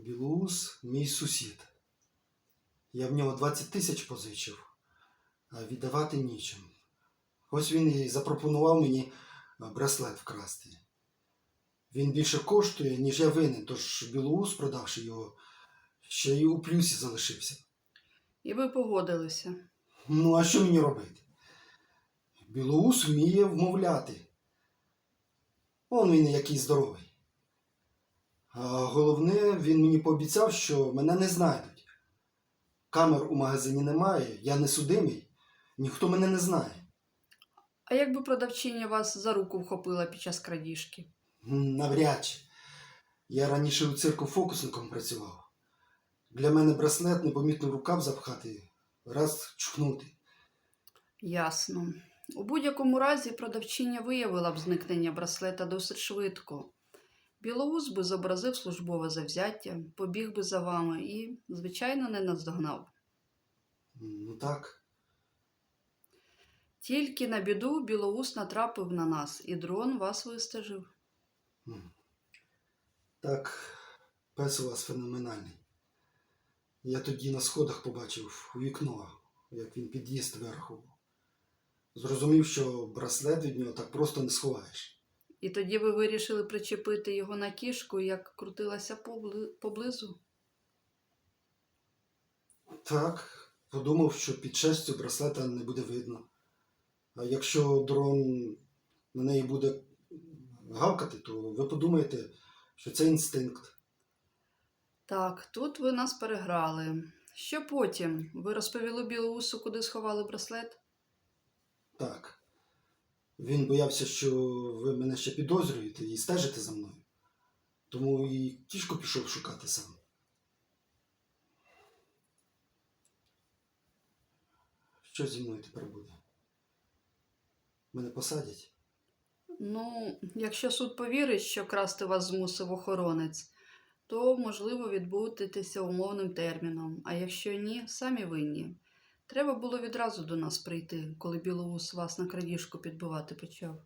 Білоус мій сусід. Я в нього 20 тисяч позичив, а віддавати нічим. Ось він і запропонував мені браслет вкрасти. Він більше коштує, ніж я винен, тож Білоус, продавши його, ще й у плюсі залишився. І ви погодилися. Ну, а що мені робити? Білоус вміє вмовляти. Он він який здоровий. Головне, він мені пообіцяв, що мене не знайдуть. Камер у магазині немає, я не судимий, ніхто мене не знає. А якби продавчиня вас за руку вхопила під час крадіжки? Навряд чи. Я раніше у цирку фокусником працював. Для мене браслет непомітно в рукав запхати, раз чхнути. Ясно. У будь-якому разі продавчиня виявила б зникнення браслета досить швидко. Білоус би зобразив службове завзяття, побіг би за вами і, звичайно, не наздогнав. Ну так. Тільки на біду Білоус натрапив на нас, і дрон вас вистежив. Так, пес у вас феноменальний. Я тоді на сходах побачив у вікно, як він під'їзд вверху. Зрозумів, що браслет від нього так просто не сховаєш. І тоді ви вирішили причепити його на кішку, як крутилася поблизу. Так, подумав, що під шерстю браслета не буде видно. А якщо дрон на неї буде гавкати, то ви подумаєте, що це інстинкт. Так, тут ви нас переграли. Що потім? Ви розповіли Білоусу, куди сховали браслет? Так. Він боявся, що ви мене ще підозрюєте і стежите за мною. Тому і кішку пішов шукати сам. Що зі мною тепер буде? Мене посадять? Ну, якщо суд повірить, що красти вас змусив охоронець, то можливо відбудетеся умовним терміном, а якщо ні, самі винні. Треба було відразу до нас прийти, коли Білоус вас на крадіжку підбивати почав.